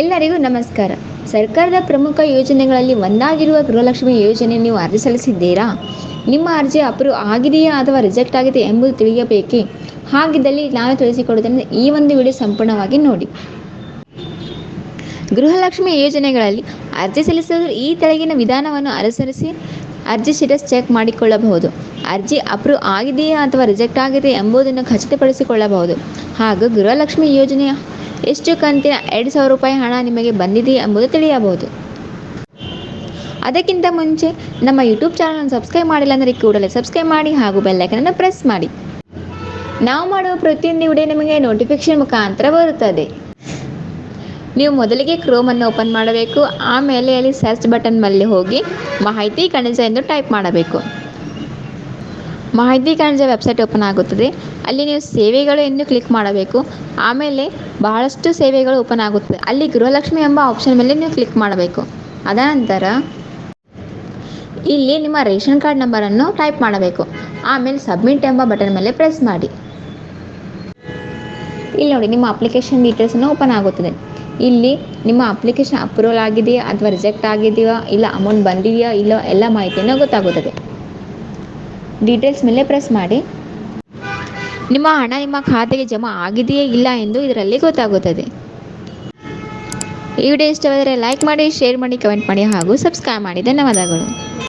ಎಲ್ಲರಿಗೂ ನಮಸ್ಕಾರ. ಸರ್ಕಾರದ ಪ್ರಮುಖ ಯೋಜನೆಗಳಲ್ಲಿ ಒಂದಾಗಿರುವ ಗೃಹಲಕ್ಷ್ಮಿ ಯೋಜನೆ ನೀವು ಅರ್ಜಿ ಸಲ್ಲಿಸಿದ್ದೀರಾ? ನಿಮ್ಮ ಅರ್ಜಿ ಅಪ್ರೂವ್ ಆಗಿದೆಯಾ ಅಥವಾ ರಿಜೆಕ್ಟ್ ಆಗಿದೆ ಎಂಬುದು ತಿಳಿಯಬೇಕೇ? ಹಾಗಿದ್ದಲ್ಲಿ ನಾನು ತಿಳಿಸಿಕೊಡುವುದರಿಂದ ಈ ಒಂದು ವಿಡಿಯೋ ಸಂಪೂರ್ಣವಾಗಿ ನೋಡಿ. ಗೃಹಲಕ್ಷ್ಮಿ ಯೋಜನೆಗಳಲ್ಲಿ ಅರ್ಜಿ ಸಲ್ಲಿಸಲು ಈ ತೆಳಗಿನ ವಿಧಾನವನ್ನು ಅನುಸರಿಸಿ ಅರ್ಜಿ ಸ್ಟೇಟಸ್ ಚೆಕ್ ಮಾಡಿಕೊಳ್ಳಬಹುದು. ಅರ್ಜಿ ಅಪ್ರೂವ್ ಆಗಿದೆಯಾ ಅಥವಾ ರಿಜೆಕ್ಟ್ ಆಗಿದೆ ಎಂಬುದನ್ನು ಖಚಿತಪಡಿಸಿಕೊಳ್ಳಬಹುದು. ಹಾಗೂ ಗೃಹಲಕ್ಷ್ಮಿ ಯೋಜನೆಯ ಎಷ್ಟು ಕಂತಿನ ಎರಡು ಸಾವಿರ ರೂಪಾಯಿ ಹಣ ನಿಮಗೆ ಬಂದಿದೆ ಎಂಬುದು ತಿಳಿಯಬಹುದು. ಅದಕ್ಕಿಂತ ಮುಂಚೆ ನಮ್ಮ ಯೂಟ್ಯೂಬ್ ಚಾನಲ್ ಸಬ್ಸ್ಕ್ರೈಬ್ ಮಾಡಿಲ್ಲ ಅಂದರೆ ಕೂಡಲೇ ಸಬ್ಸ್ಕ್ರೈಬ್ ಮಾಡಿ ಹಾಗೂ ಬೆಲ್ಲೈಕನನ್ನು ಪ್ರೆಸ್ ಮಾಡಿ. ನಾವು ಮಾಡುವ ಪ್ರತಿಯೊಂದು ವಿಡಿಯೋ ನಿಮಗೆ ನೋಟಿಫಿಕೇಶನ್ ಮುಖಾಂತರ ಬರುತ್ತದೆ. ನೀವು ಮೊದಲಿಗೆ ಕ್ರೋಮನ್ನು ಓಪನ್ ಮಾಡಬೇಕು, ಆಮೇಲೆ ಅಲ್ಲಿ ಸರ್ಚ್ ಬಟನ್ ಮೇಲೆ ಹೋಗಿ ಮಾಹಿತಿ ಕಣಜ ಎಂದು ಟೈಪ್ ಮಾಡಬೇಕು. ಮಾಹಿತಿ ಕಾಣಿಸ ವೆಬ್ಸೈಟ್ ಓಪನ್ ಆಗುತ್ತದೆ. ಅಲ್ಲಿ ನೀವು ಸೇವೆಗಳು ಎಂದು ಕ್ಲಿಕ್ ಮಾಡಬೇಕು. ಆಮೇಲೆ ಬಹಳಷ್ಟು ಸೇವೆಗಳು ಓಪನ್ ಆಗುತ್ತದೆ. ಅಲ್ಲಿ ಗೃಹಲಕ್ಷ್ಮಿ ಎಂಬ ಆಪ್ಷನ್ ಮೇಲೆ ನೀವು ಕ್ಲಿಕ್ ಮಾಡಬೇಕು. ಅದಾನಂತರ ಇಲ್ಲಿ ನಿಮ್ಮ ರೇಷನ್ ಕಾರ್ಡ್ ನಂಬರನ್ನು ಟೈಪ್ ಮಾಡಬೇಕು. ಆಮೇಲೆ ಸಬ್ಮಿಟ್ ಎಂಬ ಬಟನ್ ಮೇಲೆ ಪ್ರೆಸ್ ಮಾಡಿ. ಇಲ್ಲಿ ನೋಡಿ ನಿಮ್ಮ ಅಪ್ಲಿಕೇಶನ್ ಡೀಟೇಲ್ಸನ್ನು ಓಪನ್ ಆಗುತ್ತದೆ. ಇಲ್ಲಿ ನಿಮ್ಮ ಅಪ್ಲಿಕೇಶನ್ ಅಪ್ರೂವಲ್ ಆಗಿದೆಯಾ ಅಥವಾ ರಿಜೆಕ್ಟ್ ಆಗಿದೆಯಾ, ಇಲ್ಲ ಅಮೌಂಟ್ ಬಂದಿದೆಯಾ, ಇಲ್ಲ ಎಲ್ಲ ಮಾಹಿತಿಯನ್ನು ಗೊತ್ತಾಗುತ್ತದೆ. ಡೀಟೇಲ್ಸ್ ಮೇಲೆ ಪ್ರೆಸ್ ಮಾಡಿ. ನಿಮ್ಮ ಹಣ ನಿಮ್ಮ ಖಾತೆಗೆ ಜಮಾ ಆಗಿದೆಯೇ ಇಲ್ಲ ಎಂದು ಇದರಲ್ಲಿ ಗೊತ್ತಾಗುತ್ತದೆ. ಈ ವಿಡಿಯೋ ಇಷ್ಟವಾದರೆ ಲೈಕ್ ಮಾಡಿ ಶೇರ್ ಮಾಡಿ ಕಮೆಂಟ್ ಮಾಡಿ ಹಾಗೂ ಸಬ್ಸ್ಕ್ರೈಬ್ ಮಾಡಿ. ಧನ್ಯವಾದಗಳು.